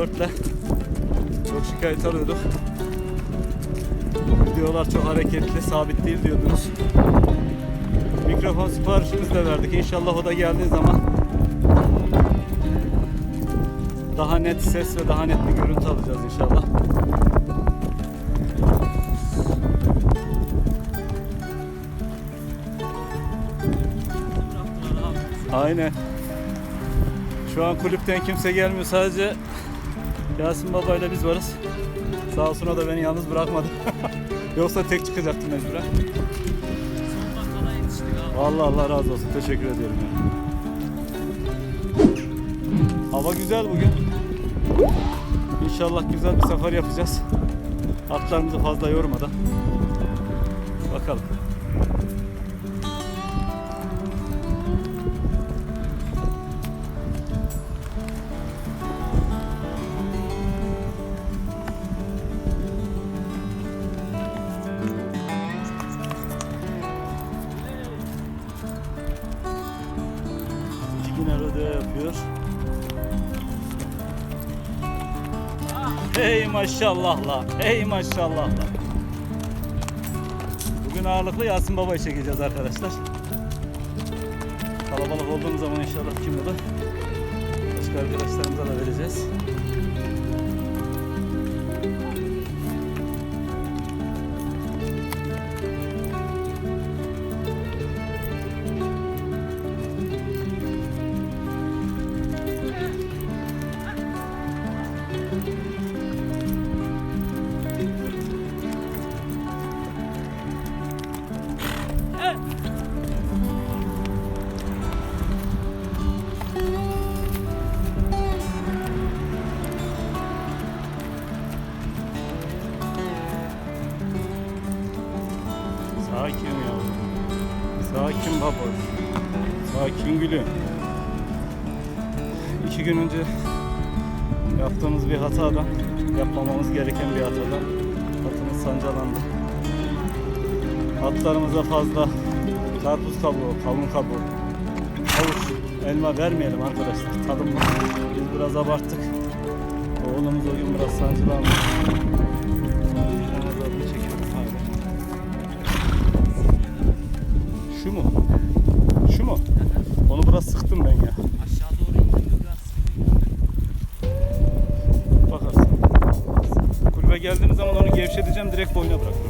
Zuyun Smart 4 ile çok şikayet alıyorduk. Videolar çok hareketli, sabit değil diyordunuz. Mikrofon siparişimizi de verdik. İnşallah o da geldiği zaman daha net ses ve daha net bir görüntü alacağız inşallah. Aynen. Şu an kulüpten kimse gelmiyor. Sadece Yasin Baba ile biz varız. Sağ olsun o da beni yalnız bırakmadı. Yoksa tek çıkacaktım mecburen. Allah Allah razı olsun. Teşekkür ediyorum. ya. Hava güzel bugün. İnşallah güzel bir safari yapacağız. Atlarımızı fazla yormadan. Bakalım. Hey maşallah la. Hey maşallah la. Bugün ağırlıklı Yasin Baba'yı çekeceğiz arkadaşlar. Kalabalık olduğumuz zaman inşallah kim olur? Başka arkadaşlarımıza da vereceğiz. Sakin gülüm. İki gün önce yaptığımız bir hatadan, yapmamamız gereken bir hatadan atımız sancalandı. Atlarımıza fazla karpuz kabuğu, kavun kabuğu, havuç, elma vermeyelim arkadaşlar. Tadımlık. Biz biraz abarttık. Oğlumuz o gün biraz hala. Şu mu? Şu mu? Onu biraz sıktım ben ya. Aşağı doğru indim biraz. Bakarsın. Kulübe geldiğimiz zaman onu gevşeteceğim direkt boyuna bırakıyorum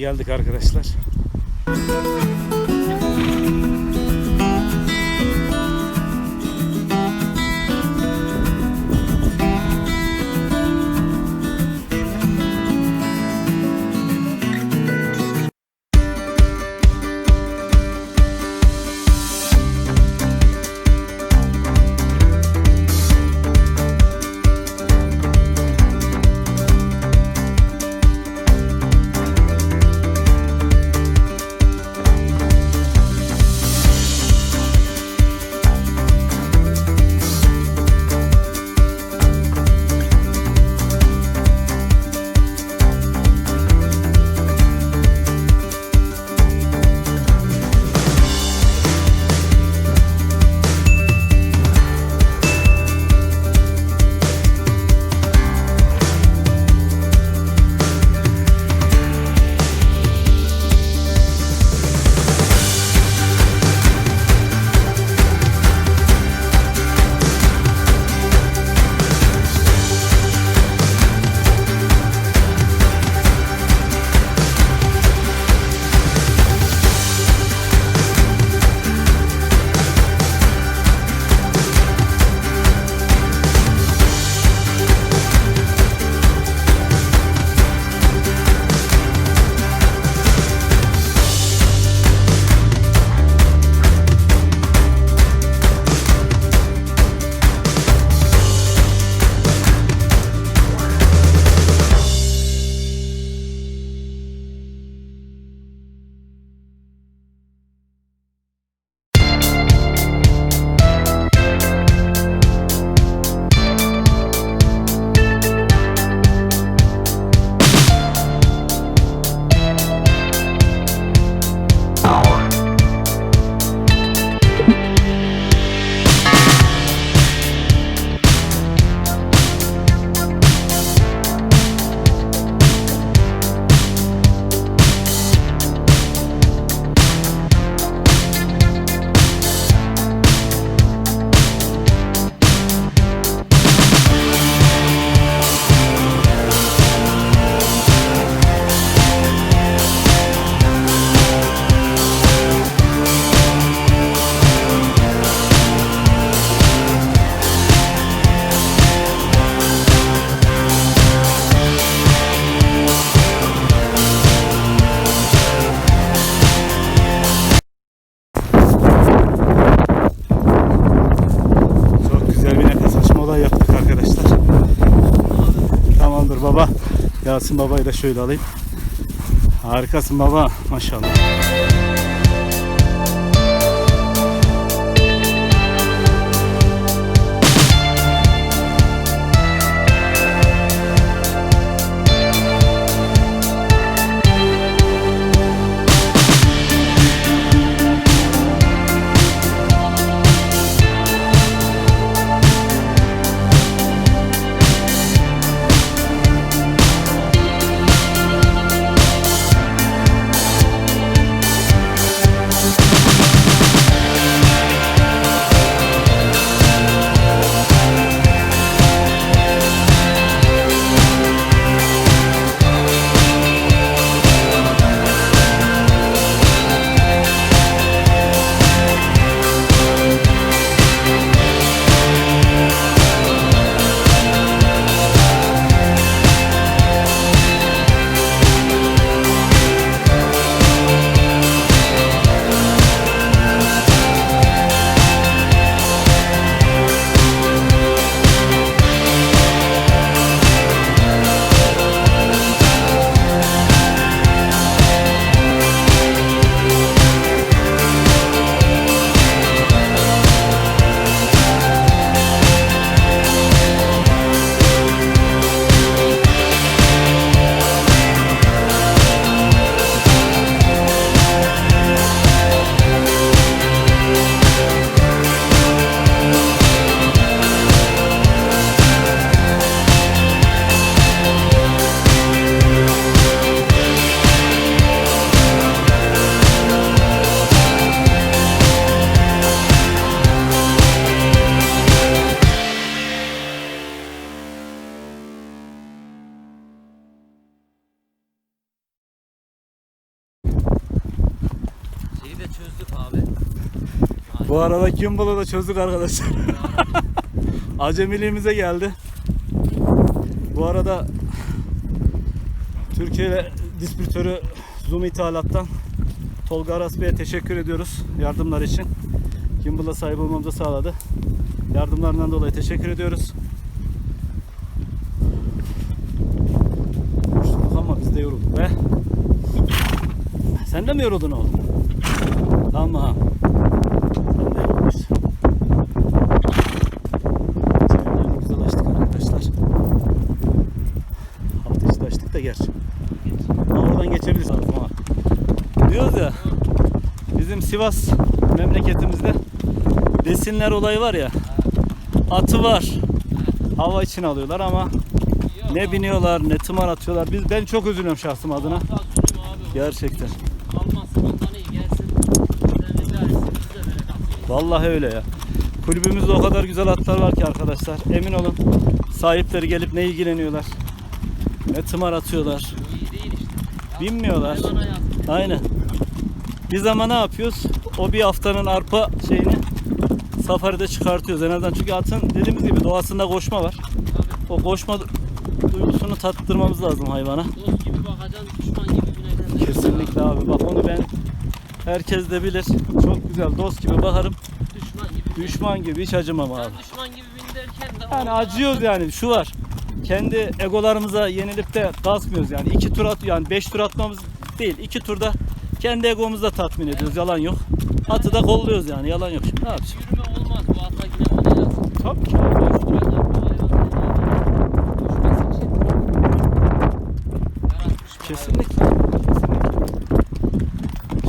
geldik arkadaşlar. Yasin babayı da şöyle alayım. Harikasın baba maşallah. Bu arada Gimbал'ı da çözdük arkadaşlar. Acemiliğimize geldi. Bu arada Türkiye distribütörü Zoom ithalattan Tolga Aras Bey'e teşekkür ediyoruz yardımlar için. Gimbal'a sahip olmamızı sağladı. Yardımlarından dolayı teşekkür ediyoruz. Koştuk ama biz de yorulduk be. Sen de mi yoruldun oğlum? Açtık da gerçi. Ama oradan geçebiliriz artık ama. Diyoruz ya bizim Sivas memleketimizde desinler olayı var ya atı var. Hava için alıyorlar ama ne biniyorlar ne tımar atıyorlar. Biz ben çok üzülüyorum şahsım adına. Gerçekten vallahi öyle ya kulübümüzde o kadar güzel atlar var ki arkadaşlar emin olun sahipleri gelip ne ilgileniyorlar ne tımar atıyorlar Bu iyi değil işte. Ya, binmiyorlar. Aynen. Biz ama ne yapıyoruz? O bir haftanın arpa şeyini safaride çıkartıyoruz en azından. Çünkü atın dediğimiz gibi doğasında koşma var. O koşma duygusunu tattırmamız lazım hayvana. Dost gibi bakacaksın, düşman gibi. Kesinlikle abi. Bak onu ben herkes de bilir. Çok güzel dost gibi bakarım. Düşman gibi. Düşman gibi hiç acımam abi. Düşman gibi bin derken de Yani acıyoruz yani şu var. Kendi egolarımıza yenilip de kasmıyoruz yani. iki tur at yani beş tur atmamız değil. iki turda kendi egomuzu da tatmin ediyoruz. Yalan yok. Atı da kolluyoruz yani. Yalan yok. Şimdi ne yapacağız? Yürüme olmaz. Bu yine oynayacağız. Tabii ki abi. Koşturacak bu hayvan. Düşmesin için. Yaratmış bir Kesinlikle. Kesinlikle.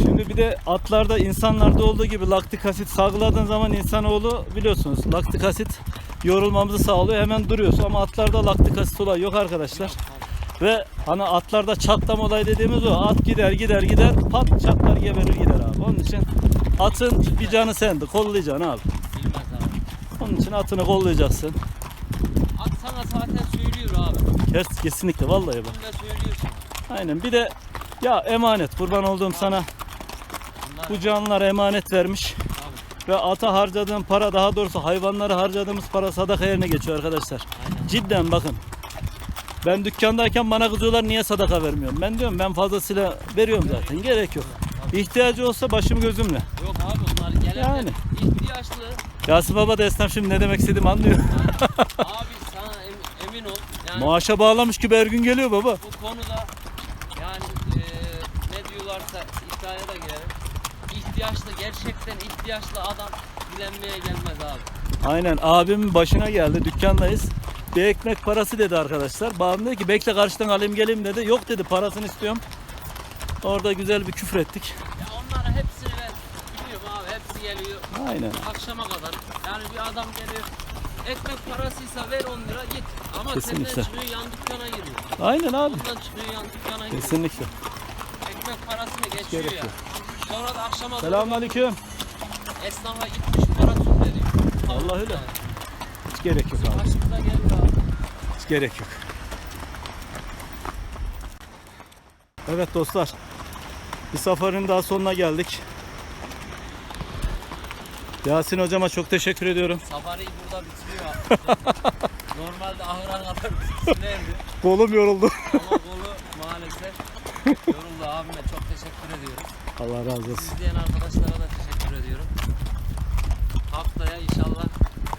Şimdi bir de atlarda insanlarda olduğu gibi laktik asit salgıladığın zaman insanoğlu biliyorsunuz laktik asit yorulmamızı sağlıyor hemen duruyorsun ama atlarda laktik asit olay yok arkadaşlar. Ve hani atlarda çatlama olayı dediğimiz o at gider gider gider pat çatlar geberir gider abi. Onun için atın bir canı sende kollayacaksın abi. Onun için atını kollayacaksın. At sana zaten söylüyor abi. Kes, kesinlikle vallahi bak. Aynen bir de ya emanet kurban olduğum sana bu canlılar emanet vermiş. Ve ata harcadığım para daha doğrusu hayvanlara harcadığımız para sadaka yerine geçiyor arkadaşlar. Cidden bakın. Ben dükkandayken bana kızıyorlar niye sadaka vermiyorum. Ben diyorum ben fazlasıyla veriyorum zaten. Gerek yok. İhtiyacı olsa başım gözümle. Yok abi onlar gelenler Yani. ihtiyaçlı. Yasin Baba da esnaf şimdi ne demek istediğimi anlıyor. abi sana em- emin ol. Yani Maaşa bağlamış gibi her gün geliyor baba. bu konuda yani eee, ne diyorlarsa iddiaya da girelim. İhtiyaçlı gerçekten ihtiyaçlı adam dilenmeye gelmez abi. Aynen abimin başına geldi dükkandayız. Bir ekmek parası dedi arkadaşlar. Babam dedi ki bekle karşıdan alayım geleyim dedi. Yok dedi parasını istiyorum. Orada güzel bir küfür ettik. Ya onlara hepsini ver. Biliyorum abi hepsi geliyor. Aynen. akşama kadar. Yani bir adam geliyor. Ekmek parasıysa ver 10 lira git. Ama Kesinlikle. senden çıkıyor yan dükkana giriyor. Aynen abi. Ondan çıkıyor yan dükkana giriyor. Kesinlikle. Ekmek parasını geçiyor ya. yok. Sonra da akşama Selamünaleyküm. esnafa gitmiş para veriyor. Vallahi öyle. Hiç gerek yok abi. Başımıza geliyor abi. Hiç gerek yok. Evet dostlar. Bir safarin daha sonuna geldik. Yasin hocama çok teşekkür ediyorum. Safari burada bitiriyor abi. Normalde ahıra kadar bitsinlerdi. Kolum yoruldu. Ama kolu maalesef yoruldu abime çok teşekkür ediyoruz. Allah razı olsun. İzleyen arkadaşlara da teşekkür ediyorum. Haftaya inşallah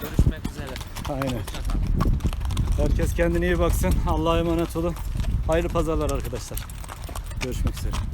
görüşmek üzere. Aynen. Herkes kendine iyi baksın. Allah'a emanet olun. Hayırlı pazarlar arkadaşlar. Görüşmek üzere.